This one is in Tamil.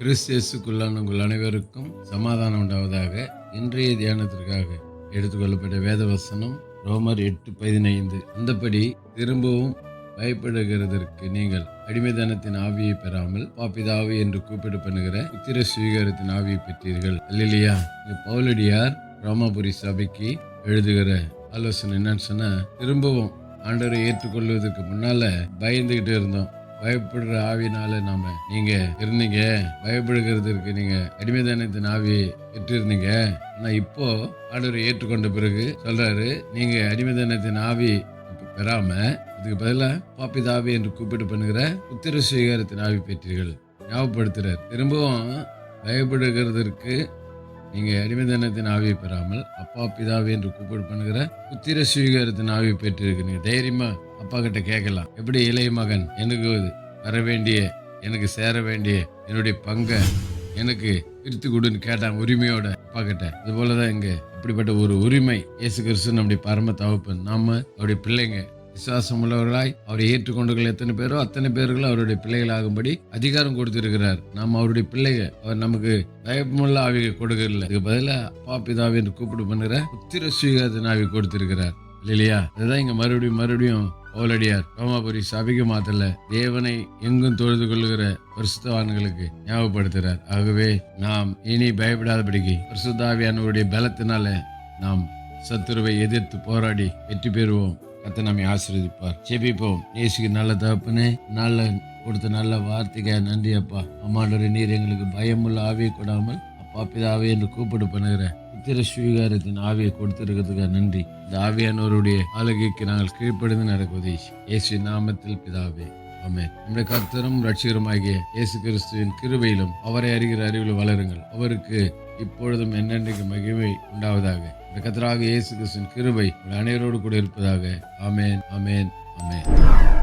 கிறிஸ்தியஸுக்குள்ளான உங்கள் அனைவருக்கும் சமாதானம் உண்டாவதாக இன்றைய தியானத்திற்காக எடுத்துக்கொள்ளப்பட்ட வேத வசனம் ரோமர் எட்டு பதினைந்து. அந்தபடி திரும்பவும் பயப்படுகிறதற்கு நீங்கள் அடிமைதனத்தின் ஆவியை பெறாமல் பாப்பிதாவி என்று கூப்பிடு பண்ணுகிற உத்திர சுவீகாரத்தின் ஆவியை பெற்றீர்கள். இல்லையா பவுலடியார் ரோமாபுரி சபைக்கு எழுதுகிற ஆலோசனை என்னன்னு சொன்னா திரும்பவும் ஆண்டவரை ஏற்றுக்கொள்வதற்கு முன்னால பயந்துகிட்டு இருந்தோம். பயப்படுற ஆவினால நாம நீங்க இருந்தீங்க. பயப்படுகிறதுக்கு நீங்க அடிமைதானத்தின் ஆவி பெற்றிருந்தீங்க. ஆனா இப்போ ஆண்டவரை ஏற்றுக்கொண்ட பிறகு சொல்றாரு நீங்க அடிமைதானத்தின் ஆவி பெறாம இதுக்கு பதிலா பாப்பிதாவி என்று கூப்பிட்டு பண்ணுகிற உத்திர சுவீகாரத்தின் ஆவி பெற்றீர்கள். ஞாபகப்படுத்துறார். திரும்பவும் பயப்படுகிறதற்கு நீங்க அடிமைதனத்தின் ஆவியை பெறாமல் அப்பா பிதாவே என்று கூப்பிடு பண்ணுகிற உத்திர சுவீகாரத்தின் ஆவியை பெற்றிருக்கிறீங்க. தைரியமா அப்பா கிட்ட கேட்கலாம். எப்படி இளைய மகன்? எனக்கு வர வேண்டிய எனக்கு சேர வேண்டிய என்னுடைய பங்கை எனக்கு பிரித்து கொடுன்னு கேட்டான் உரிமையோட அப்பா கிட்ட இது போலதான் இங்க அப்படிப்பட்ட ஒரு உரிமை இயேசு கிறிஸ்து நம்முடைய பரம தகப்பன் நாம அவருடைய பிள்ளைங்க விசுவாசம் உள்ளவர்களாய் அவரை ஏற்றுக்கொண்டுகள் எத்தனை பேரோ அத்தனை பேர்களும் அவருடைய பிள்ளைகளாகும்படி அதிகாரம் கொடுத்திருக்கிறார். நாம் அவருடைய பிள்ளைங்க அவர் நமக்கு தயப்பமுள்ள ஆவியை கொடுக்கல இதுக்கு பதிலாக அப்பா பிதாவை என்று கூப்பிடு பண்ணுற உத்திர சுயகாதன் ஆவி கொடுத்திருக்கிறார். இல்லையா அதுதான் இங்க மறுபடியும் மறுபடியும் ஓலடியார் ரோமாபுரி சபைக்கு மாத்தல தேவனை எங்கும் தொழுது கொள்ளுகிற பரிசுத்தவான்களுக்கு ஞாபகப்படுத்துகிறார். ஆகவே நாம் இனி பயப்படாதபடிக்கு பரிசுத்தாவியானவருடைய பலத்தினால நாம் சத்துருவை எதிர்த்து போராடி வெற்றி பெறுவோம். அத்தை நம்மை ஆசீர்வதிப்பார். ஜெபிப்போம். நேசிக்கு நல்ல தகப்பனே நல்ல கொடுத்த நல்ல வார்த்தைக்கு நன்றி அப்பா. அம்மாண்டவரே நீர் எங்களுக்கு பயமுள்ள ஆவியை கொடாமல் அப்பா பிதாவே என்று கூப்பிடு பண்ணுகிறேன் உத்திர சுவீகாரத்தின் ஆவியை கொடுத்திருக்கிறதுக்காக நன்றி. இந்த ஆவியானவருடைய ஆளுகைக்கு நாங்கள் கீழ்ப்படிந்து நடக்குவதை இயேசு நாமத்தில் பிதாவே. ஆமென். நம்முடைய கர்த்தரும் ரட்சிகருமாகிய இயேசு கிறிஸ்துவின் கிருபையிலும் அவரை அறிகிற அறிவில் வளருங்கள். அவருக்கு இப்பொழுதும் என்னென்றைக்கு மகிமை உண்டாவதாக. இந்த கத்தராக இயேசு கிறிஸ்துவின் கிருபை அனைவரோடு கூட இருப்பதாக. அமேன் அமேன் அமேன்